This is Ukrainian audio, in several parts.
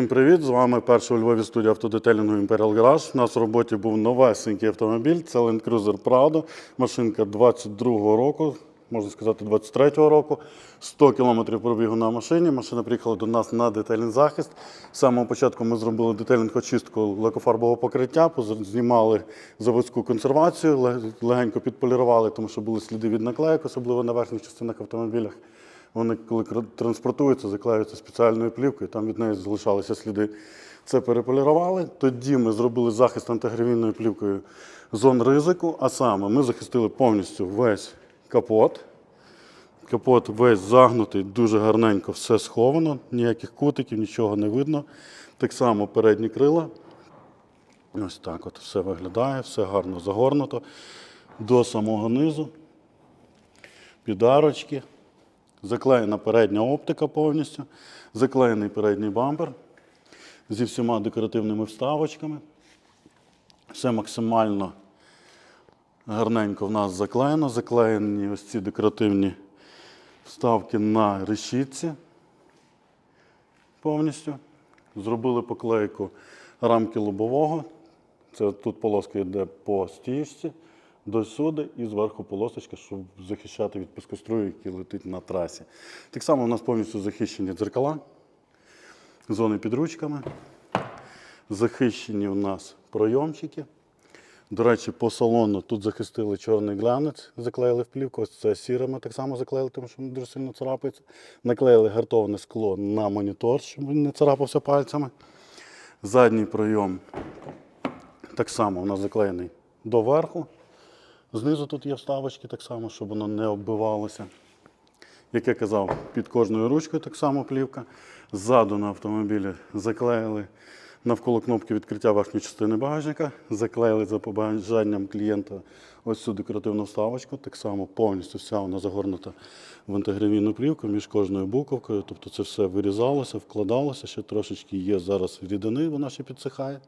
Всім привіт! З вами перша у Львові студія автодетелінгу Imperial Garage. У нас в роботі був новесенький автомобіль. Це Land Cruiser Prado. Машинка 22-го року, можна сказати, 23-го року. 100 кілометрів пробігу на машині. Машина приїхала до нас на детельний захист. З самого початку ми зробили детельну очистку лакофарбового покриття, знімали заводську консервацію, легенько підполірували, тому що були сліди від наклеїк, особливо на верхніх частинах автомобілях. Вони, коли транспортуються, заклеюються спеціальною плівкою, там від неї залишалися сліди. Це переполірували. Тоді ми зробили захист антигравійною плівкою зон ризику, а саме ми захистили повністю весь капот. Капот весь загнутий, дуже гарненько все сховано, ніяких кутиків, нічого не видно. Так само передні крила. Ось так от все виглядає, все гарно загорнуто до самого низу. Підарочки. Заклеєна передня оптика повністю, заклеєний передній бампер зі всіма декоративними вставочками. Все максимально гарненько в нас заклеєно. Заклеєні ось ці декоративні вставки на решітці повністю. Зробили поклейку рамки лобового. Це тут полоска йде по стіжці до сюди і зверху полосочка, щоб захищати від піскострую, який летить на трасі. Так само у нас повністю захищені дзеркала, зони під ручками. Захищені у нас пройомчики. До речі, по салону тут захистили чорний глянець, заклеїли в плівку. Ось це сіре ми так само заклеїли, тому що він дуже сильно царапається. Наклеїли гартоване скло на монітор, щоб він не царапався пальцями. Задній пройом так само у нас заклеєний доверху. Знизу тут є вставочки так само, щоб воно не оббивалося. Як я казав, під кожною ручкою так само плівка. Ззаду на автомобілі заклеїли навколо кнопки відкриття верхньої частини багажника, заклеїли за побажанням клієнта ось цю декоративну вставочку. Так само повністю вся вона загорнута в антигравійну плівку між кожною буковкою. Тобто це все вирізалося, вкладалося, ще трошечки є зараз рідини, вона ще підсихає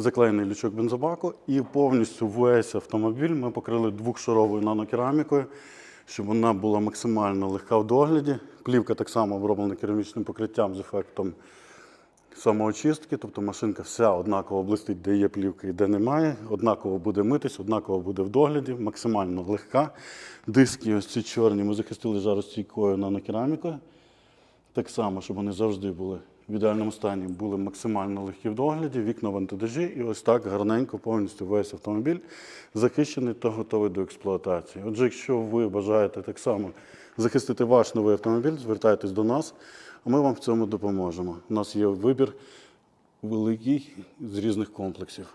заклеєний лючок бензобаку і повністю весь автомобіль ми покрили двохшаровою нанокерамікою, щоб вона була максимально легка в догляді. Плівка так само оброблена керамічним покриттям з ефектом самоочистки, тобто машинка вся однаково блистить, де є плівка і де немає. Однаково буде митись, однаково буде в догляді, максимально легка. Диски ось ці чорні ми захистили жаростійкою нанокерамікою. Так само, щоб вони завжди були в ідеальному стані, були максимально легкі в догляді, вікна в антидежі, і ось так гарненько повністю весь автомобіль захищений та готовий до експлуатації. Отже, якщо ви бажаєте так само захистити ваш новий автомобіль, звертайтесь до нас, а ми вам в цьому допоможемо. У нас є вибір великий з різних комплексів.